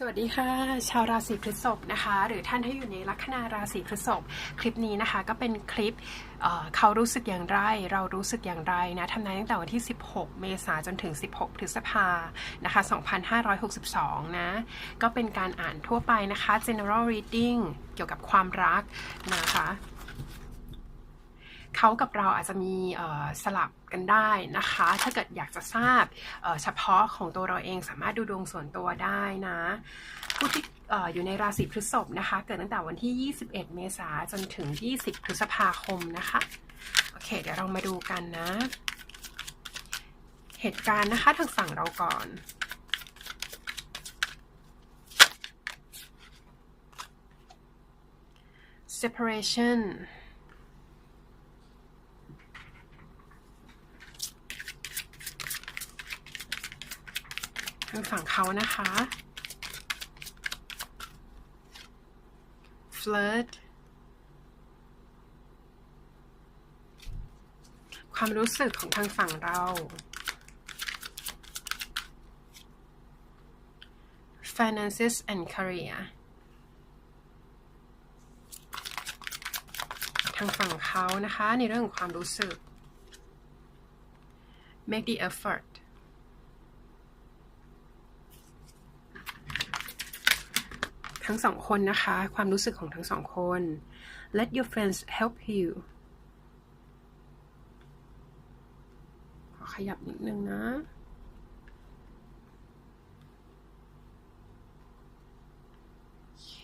สวัสดีค่ะ ชาวราศีพฤษภนะคะ หรือท่านที่อยู่ในลัคนาราศีพฤษภคลิปนี้นะคะ ก็เป็นคลิปเเขารู้สึกอย่างไร เรารู้สึกอย่างไรนะทำนายตั้งแต่วันที่ 16 เมษายนจนถึง 16 พฤษภานะคะ 2562 นะ ก็เป็นการอ่านทั่วไปนะคะ general reading เกี่ยวกับความรักนะคะ เขากับเราอาจจะมีสลับ กันได้นะคะ ถ้าเกิดอยากจะทราบเฉพาะของตัวเราเองสามารถดูดวงส่วนตัวได้นะผู้ที่ออยู่ในราศีพฤษภนะคะ เกิดตั้งแต่วันที่ 21 เมษายนจนถึง 20 พฤษภาคมนะคะ โอเค เดี๋ยวเรามาดูกันนะ เหตุการณ์นะคะทางฝั่งเราก่อน separation างฝั่งเขานะคะ flirt ความรู้สึกของทางฝั่งเรา finances and career ทางฝั่งเขานะคะ ในเรื่องของความรู้สึก make the effort ทั้งสองคนนะคะ ความรู้สึกของทั้งสองคน let your friends help you ขอขยับนิดนึงนะโอเค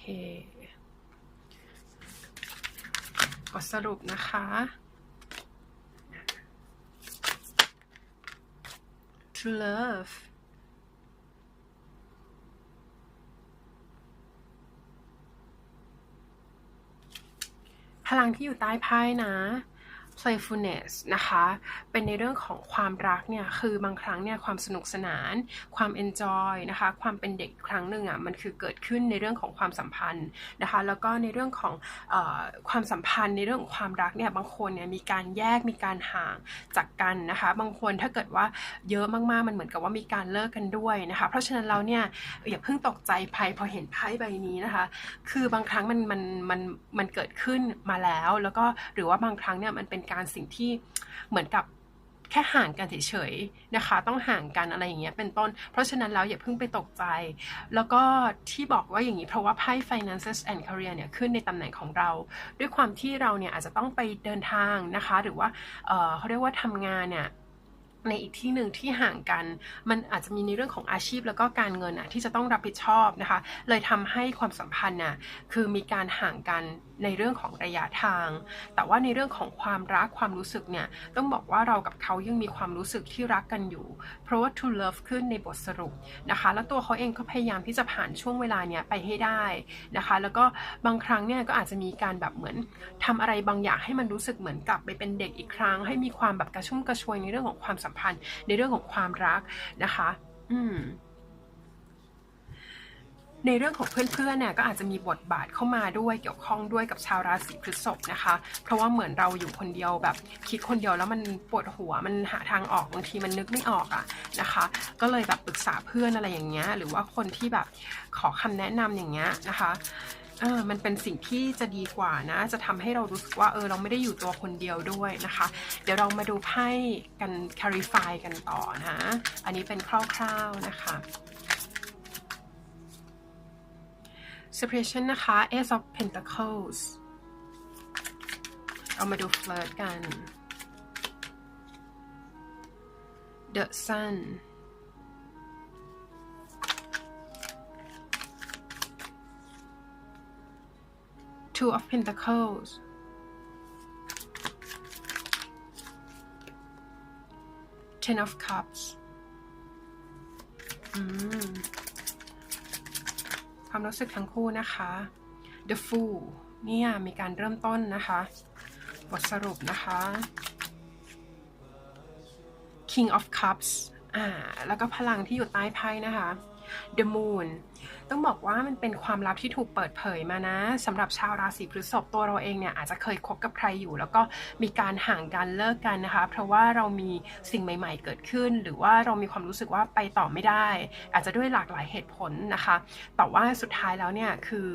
ก็สรุปนะคะ to love พลังที่อยู่ใต้ไพ่นะ playfulness นะคะ เป็นในเรื่องของความรักเนี่ยคือบางครั้งเนี่ยความสนุกสนาน ความ enjoy นะคะความเป็นเด็กครั้งหนึ่งอะมันคือเกิดขึ้นในเรื่องของความสัมพันธ์นะคะแล้วก็ในเรื่องของอความสัมพันธ์ในเรื่องของความรักเนี่ยบางคนเนี่ยมีการแยกมีการห่างจากกันนะคะบางคนถ้าเกิดว่าเยอะมากๆมันเหมือนกับว่ามีการเลิกกันด้วยนะคะเพราะฉะนั้นเราเนี่ยอย่าเพิ่งตกใจไพ่พอเห็นไพ่ใบนี้นะคะคือบางครั้งมันมันมันมันเกิดขึ้นมาแล้ว แล้วก็หรือว่าบางครั้งเนี่ยมันเป็นการสิ่งที่เหมือนกับแค่ห่างกันเฉยๆนะคะ ต้องห่างกันอะไรอย่างเงี้ยเป็นต้น เพราะฉะนั้นแล้วอย่าเพิ่งไปตกใจ แล้วก็ที่บอกว่าอย่างนี้เพราะว่าไพ่ finances and career เนี่ยขึ้นในตำแหน่งของเรา ด้วยความที่เราเนี่ยอาจจะต้องไปเดินทางนะคะ หรือว่าเเขาเรียกว่าทำงานเนี่ยในอีกที่หนึ่งที่ห่างกัน มันอาจจะมีในเรื่องของอาชีพแล้วก็การเงินอะที่จะต้องรับผิดชอบนะคะ เลยทำให้ความสัมพันธ์น่ะคือมีการห่างกันในเรื่องของระยะทาง แต่ว่าในเรื่องของความรักความรู้สึกเนี่ยต้องบอกว่าเรากับเขายังมีความรู้สึกที่รักกันอยู่ เพราะว่า to love ขึ้นในบทสรุปนะคะ แล้วตัวเขาเองก็พยายามที่จะผ่านช่วงเวลาเนี้ยไปให้ได้นะคะ แล้วก็บางครั้งเนี่ยก็อาจจะมีการแบบเหมือนทำอะไรบางอย่างให้มันรู้สึกเหมือนกลับไปเป็นเด็กอีกครั้ง ให้มีความแบบกระชุ่มกระชวยในเรื่องของความสัมพันธ์ ในเรื่องของความรักนะคะ อืม ในเรื่องของเพื่อนๆเนี่ยก็อาจจะมีบทบาทเข้ามาด้วยเกี่ยวข้องด้วยกับชาวราศีพฤษภนะคะ เพราะว่าเหมือนเราอยู่คนเดียวแบบคิดคนเดียวแล้วมันปวดหัวมันหาทางออกบางทีมันนึกไม่ออกอะนะคะ ก็เลยแบบปรึกษาเพื่อนอะไรอย่างเงี้ยหรือว่าคนที่แบบขอคำแนะนำอย่างเงี้ยนะคะเออมันเป็นสิ่งที่จะดีกว่านะ จะทำให้เรารู้สึกว่าเออเราไม่ได้อยู่ตัวคนเดียวด้วยนะคะ เดี๋ยวเรามาดูไพ่กัน clarify กันต่อนะ อันนี้เป็นคร่าวๆนะคะ separation นะคะ ace of pentacles เรามาดู flirt กัน the sun two of pentacles ten of cups อืม ความรู้สึกทั้งคู่นะคะ The Fool เนี่ยมีการเริ่มต้นนะคะ บทสรุปนะคะ King of Cups อ่าแล้วก็พลังที่อยู่ใต้ไพ่นะคะ The Moon ต้องบอกว่ามันเป็นความลับที่ถูกเปิดเผยมานะสำหรับชาวราศีพฤษภตัวเราเองเนี่ยอาจจะเคยคบกับใครอยู่ แล้วก็มีการห่างกันเลิกกันนะคะ เพราะว่าเรามีสิ่งใหม่ ๆ เกิดขึ้น หรือว่าเรามีความรู้สึกว่าไปต่อไม่ได้ อาจจะด้วยหลากหลายเหตุผลนะคะ แต่ว่าสุดท้ายแล้วเนี่ยคือ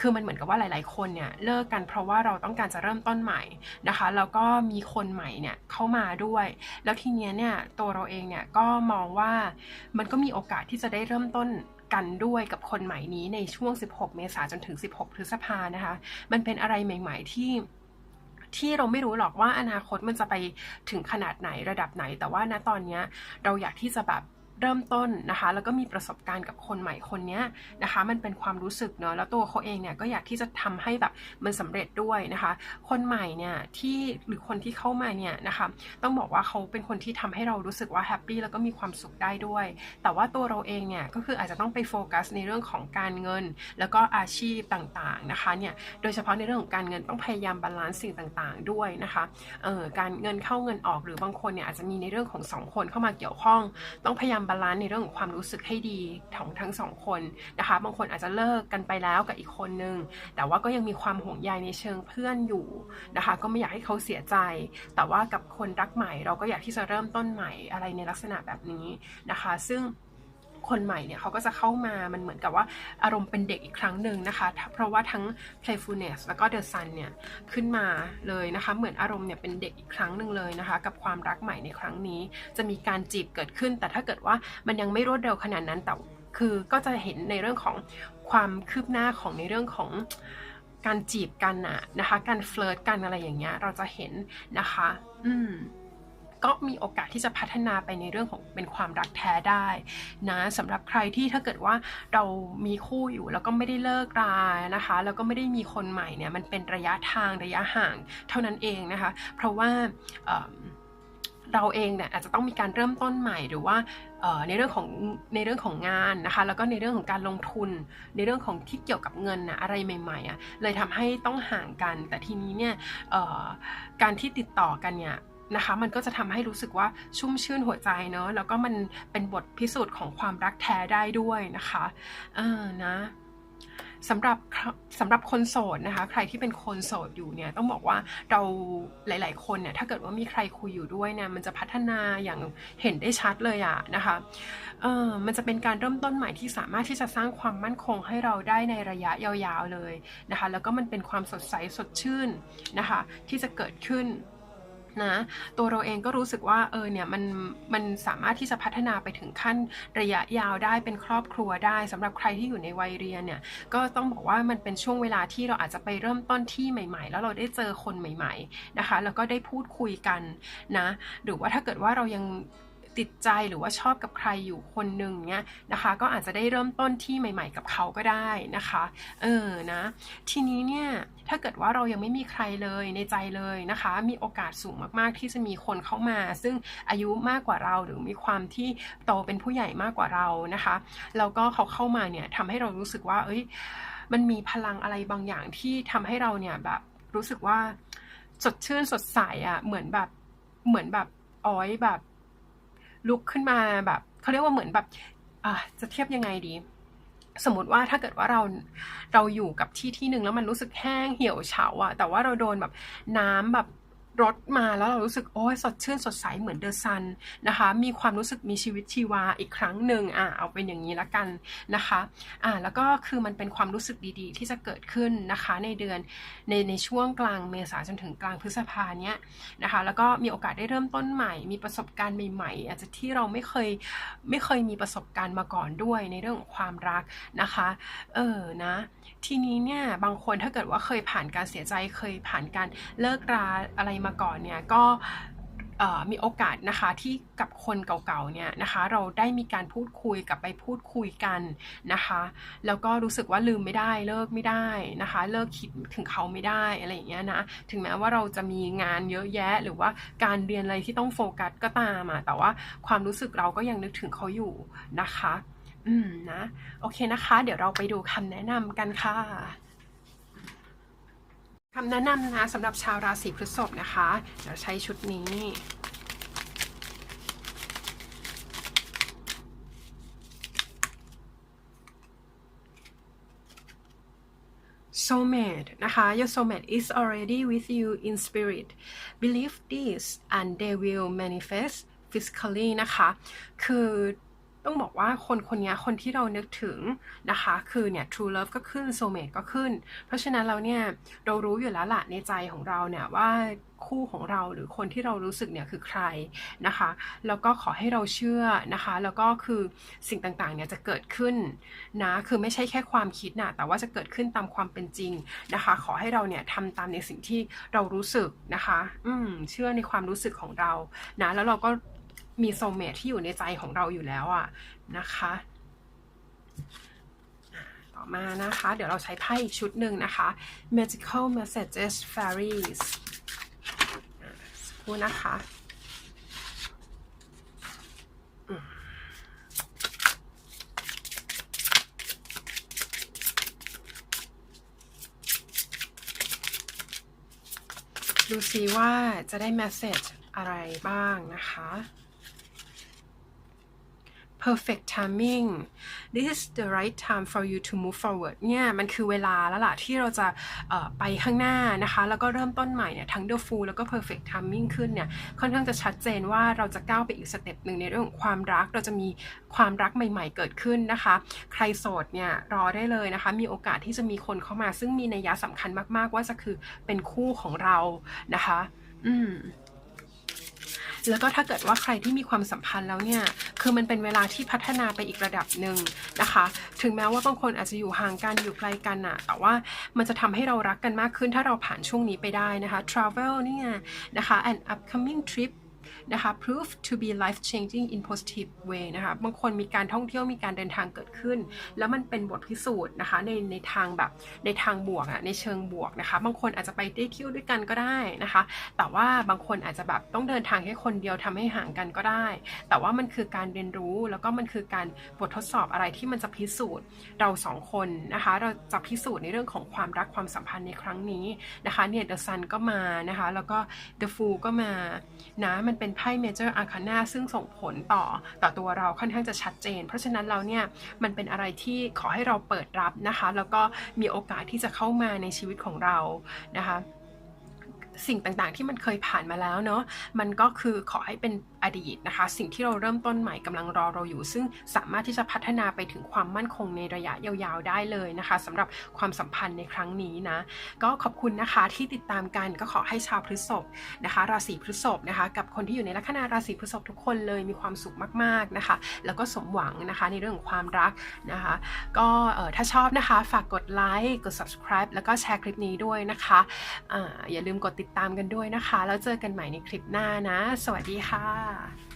คือมันเหมือนกับว่าหลาย ๆ คนเนี่ยเลิกกันเพราะว่าเราต้องการจะเริ่มต้นใหม่นะคะแล้วก็มีคนใหม่เนี่ยเข้ามาด้วย แล้วทีเนี้ยเนี่ยตัวเราเองเนี่ยก็มองว่ามันก็มีโอกาสที่จะได้เริ่มต้น กันด้วยกับคนใหม่นี้ในช่วง 16 เมษายนจนถึง 16 พฤษภานะคะ มันเป็นอะไรใหม่ ๆ ที่ที่เราไม่รู้หรอกว่าอนาคตมันจะไปถึงขนาดไหนระดับไหน แต่ว่าณตอนนี้เราอยากที่จะแบบ เริ่มต้นนะคะแล้วก็มีประสบการณ์กับคนใหม่คนนี้นะคะมันเป็นความรู้สึกเนาะแล้วตัวเขาเองเนี่ยก็อยากที่จะทำให้แบบมันสำเร็จด้วยนะคะ คนใหม่เนี่ยที่หรือคนที่เข้ามาเนี่ยนะคะต้องบอกว่าเขาเป็นคนที่ทำให้เรารู้สึกว่าแฮปปี้แล้วก็มีความสุขได้ด้วย แต่ว่าตัวเราเองเนี่ยก็คืออาจจะต้องไปโฟกัสในเรื่องของการเงิน แล้วก็อาชีพต่างๆนะคะเนี่ยโดยเฉพาะในเรื่องของการเงินต้องพยายามบาลานซ์สิ่งต่างๆด้วยนะคะเออการเงินเข้าเงินออกหรือบางคนเนี่ยอาจจะมีในเรื่องของสองคนเข้ามาเกี่ยวข้อง ต้องพยายามบาลานซ์ในเรื่องของความรู้สึกให้ดีของทั้งสองคนนะคะ บางคนอาจจะเลิกกันไปแล้วกับอีกคนนึง แต่ว่าก็ยังมีความห่วงใยในเชิงเพื่อนอยู่นะคะ ก็ไม่อยากให้เขาเสียใจ แต่ว่ากับคนรักใหม่ เราก็อยากที่จะเริ่มต้นใหม่อะไรในลักษณะแบบนี้นะคะ ซึ่ง คนใหม่เนี่ยเขาก็จะเข้ามามันเหมือนกับว่าอารมณ์เป็นเด็กอีกครั้งหนึ่งนะคะ เพราะว่าทั้ง playfulness แล้วก็ the sun เนี่ยขึ้นมาเลยนะคะ เหมือนอารมณ์เนี่ยเป็นเด็กอีกครั้งหนึ่งเลยนะคะ กับความรักใหม่ในครั้งนี้ จะมีการจีบเกิดขึ้น แต่ถ้าเกิดว่ามันยังไม่รวดเร็วขนาดนั้นแต่คือก็จะเห็นในเรื่องของความคืบหน้าของในเรื่องของการจีบกันอะนะคะ การเฟลิร์ตกันอะไรอย่างเงี้ยเราจะเห็นนะคะ อืม ก็มีโอกาสที่จะพัฒนาไปในเรื่องของเป็นความรักแท้ได้นะสำหรับใครที่ถ้าเกิดว่าเรามีคู่อยู่แล้วก็ไม่ได้เลิกรานะคะ แล้วก็ไม่ได้มีคนใหม่เนี่ยมันเป็นระยะทางระยะห่าง เท่านั้นเองนะคะ เพราะว่าเเราเองเนี่ยอาจจะต้องมีการเริ่มต้นใหม่หรือว่าในเรื่องของในเรื่องของงานนะคะ แล้วก็ในเรื่องของการลงทุน ในเรื่องของที่เกี่ยวกับเงินนะอะไรใหม่ๆอะเลยทำให้ต้องห่างกัน แต่ทีนี้เนี่ยการที่ติดต่อกันเนี่ย นะคะ มันก็จะทำให้รู้สึกว่าชุ่มชื่นหัวใจเนอะแล้วก็มันเป็นบทพิสูจน์ของความรักแท้ได้ด้วยนะคะเออนะสำหรับสำหรับคนโสดนะคะ ใครที่เป็นคนโสดอยู่เนี่ยต้องบอกว่าเราหลาย ๆ คนเนี่ยถ้าเกิดว่ามีใครคุยอยู่ด้วยเนี่ยมันจะพัฒนาอย่างเห็นได้ชัดเลยอะนะคะเออมันจะเป็นการเริ่มต้นใหม่ที่สามารถที่จะสร้างความมั่นคงให้เราได้ในระยะยาว ๆ เลยนะคะ แล้วก็มันเป็นความสดใสสดชื่นนะคะ ที่จะเกิดขึ้น นะตัวเราเองก็รู้สึกว่าเออเนี่ยมันมันสามารถที่จะพัฒนาไปถึงขั้นระยะยาวได้เป็นครอบครัวได้สำหรับใครที่อยู่ในวัยเรียนเนี่ยก็ต้องบอกว่ามันเป็นช่วงเวลาที่เราอาจจะไปเริ่มต้นที่ใหม่ ๆ แล้วเราได้เจอคนใหม่ ๆนะคะ แล้วก็ได้พูดคุยกันนะหรือว่าถ้าเกิดว่าเรายัง ติดใจหรือว่าชอบกับใครอยู่คนหนึ่งเนี่ยนะคะ ก็อาจจะได้เริ่มต้นที่ใหม่ ๆ กับเขาก็ได้นะคะ เออนะ ทีนี้เนี่ยถ้าเกิดว่าเรายังไม่มีใครเลยในใจเลยนะคะ มีโอกาสสูงมากๆที่จะมีคนเข้ามา ซึ่งอายุมากกว่าเราหรือมีความที่โตเป็นผู้ใหญ่มากกว่าเรานะคะ แล้วก็เขาเข้ามาเนี่ยทำให้เรารู้สึกว่า เอ้ย มันมีพลังอะไรบางอย่างที่ทำให้เราเนี่ยแบบรู้สึกว่าสดชื่นสดใสอะ่ะเหมือนแบบเหมือนแบบอ้อยแบบ ลุกขึ้นมาแบบเขาเรียกว่าเหมือนแบบะจะเทียบยังไงดี สมมติว่าถ้าเกิดว่าเราเราอยู่กับที่ที่หนึ่งแล้วมันรู้สึกแห้งเหี่ยวเฉาอะแต่ว่าเราโดนแบบน้ำแบบ รถมาแล้วเรารู้สึกโอ้ยสดชื่นสดใสเหมือนเดอะซันนะคะ มีความรู้สึกมีชีวิตชีวาอีกครั้งหนึ่งอะเอาเป็นอย่างนี้ละกันนะคะอ่าแล้วก็คือมันเป็นความรู้สึกดีๆ ที่จะเกิดขึ้นนะคะในเดือนในในช่วงกลางเมษาจนถึงกลางพฤษภาเนี้ยนะคะแล้วก็มีโอกาสได้เริ่มต้นใหม่ มีประสบการณ์ใหม่ๆ อาจจะที่เราไม่เคยไม่เคยมีประสบการณ์มาก่อนด้วยในเรื่องของความรักนะคะเออนะทีนี้เนี่ยบางคนถ้าเกิดว่าเคยผ่านการเสียใจเคยผ่านการเลิกราอะไรมาก่อนเนี่ยก็มีโอกาสนะคะที่กับคนเก่าๆเนี่ยนะคะ เราได้มีการพูดคุยกับไปพูดคุยกันนะคะ แล้วก็รู้สึกว่าลืมไม่ได้เลิกไม่ได้นะคะ เลิกคิดถึงเขาไม่ได้อะไรอย่างเงี้ยนะถึงแม้ว่าเราจะมีงานเยอะแยะ หรือว่าการเรียนอะไรที่ต้องโฟกัสก็ตามอะแต่ว่าความรู้สึกเราก็ยังนึกถึงเขาอยู่นะคะ อืมนะโอเคนะคะ เดี๋ยวเราไปดูคำแนะนำกันค่ะ คำแนะนำนะสำหรับชาวราศีพฤษภนะคะ เดี๋ยวใช้ชุดนี้ soulmate นะคะ your soulmate is already with you in spirit believe this and they will manifest physically นะคะ คือ ต้องบอกว่าคนคนนี้คนที่เรานึกถึงนะคะ คือเนี่ย true love ก็ขึ้น soulmate ก็ขึ้น เพราะฉะนั้นเราเนี่ยเรารู้อยู่แล้วละในใจของเราเนี่ยว่าคู่ของเราหรือคนที่เรารู้สึกเนี่ยคือใครนะคะ แล้วก็ขอให้เราเชื่อนะคะ แล้วก็คือสิ่งต่างๆเนี่ยจะเกิดขึ้นนะคือไม่ใช่แค่ความคิดนะแต่ว่าจะเกิดขึ้นตามความเป็นจริงนะคะ ขอให้เราเนี่ยทำตามในสิ่งที่เรารู้สึกนะคะ อืมเชื่อในความรู้สึกของเรานะแล้วเราก็ มีโซเมทที่อยู่ในใจของเราอยู่แล้วอะนะคะต่อมานะคะ เดี๋ยวเราใช้ไพ่อีกชุดหนึ่งนะคะ Magical Messages Fairies อ่าสักครู่นะคะดูซิว่าจะได้ message อะไรบ้างนะคะ perfect timing this is the right time for you to move forward เนี่ยมันคือเวลาแล้วล่ะที่เราจะไปข้างหน้านะคะ แล้วก็เริ่มต้นใหม่เนี่ยทั้ง the full แล้วก็ perfect timing ขึ้นเนี่ยค่อนข้างจะชัดเจนว่าเราจะก้าวไปอีกสเต็ปหนึ่งในเรื่องของความรักเราจะมีความรักใหม่ ๆ เกิดขึ้นนะคะ ใครโสดเนี่ยรอได้เลยนะคะ มีโอกาสที่จะมีคนเข้ามา ซึ่งมีนัยยะสำคัญมาก ๆ ว่าจะคือเป็นคู่ของเรานะคะ อืม แล้วก็ถ้าเกิดว่าใครที่มีความสัมพันธ์แล้วเนี่ย คือมันเป็นเวลาที่พัฒนาไปอีกระดับหนึ่งนะคะ ถึงแม้ว่าบางคนอาจจะอยู่ห่างกันอยู่ไกลกันอะแต่ว่ามันจะทำให้เรารักกันมากขึ้นถ้าเราผ่านช่วงนี้ไปได้นะคะ travel เนี่ยนะคะ an upcoming trip นะคะ prove to be life changing in positive way นะคะบางคนมีการท่องเที่ยวมีการเดินทางเกิดขึ้น แล้วมันเป็นบทพิสูจน์นะคะในในทางแบบในทางบวกอะในเชิงบวกนะคะบางคนอาจจะไปได้เที่ยวด้วยกันก็ได้นะคะ แต่ว่าบางคนอาจจะแบบต้องเดินทางแค่คนเดียวทำให้ห่างกันก็ได้ แต่ว่ามันคือการเรียนรู้แล้วก็มันคือการบททดสอบอะไรที่มันจะพิสูจน์เราสองคนนะคะ เราจะพิสูจน์ในเรื่องของความรักความสัมพันธ์ในครั้งนี้นะคะเนี่ย The Sun ก็มานะคะ แล้วก็ The Fool ก็มานะมันเป็นไพ่ Major Arcana ซึ่งส่งผลต่อต่อตัวเราค่อนข้างจะชัดเจน เพราะฉะนั้นเราเนี่ยมันเป็นอะไรที่ขอให้เราเปิดรับนะคะ แล้วก็มีโอกาสที่จะเข้ามาในชีวิตของเรานะคะสิ่งต่างๆที่มันเคยผ่านมาแล้วเนาะมันก็คือขอให้เป็นอดีตนะคะ สิ่งที่เราเริ่มต้นใหม่กำลังรอเราอยู่ ซึ่งสามารถที่จะพัฒนาไปถึงความมั่นคงในระยะยาวๆได้เลยนะคะสำหรับความสัมพันธ์ในครั้งนี้นะก็ขอบคุณนะคะที่ติดตามกันก็ขอให้ชาวพฤษภนะคะ ราศีพฤษภนะคะ กับคนที่อยู่ในลัคนาราศีพฤษภทุกคนเลยมีความสุขมากๆนะคะ แล้วก็สมหวังนะคะในเรื่องของความรักนะคะ ก็ถ้าชอบนะคะ ฝากกดไลค์กด subscribe แล้วก็แชร์คลิปนี้ด้วยนะคะออย่าลืมกดติดตามกันด้วยนะคะ แล้วเจอกันใหม่ในคลิปหน้านะ สวัสดีค่ะ bath.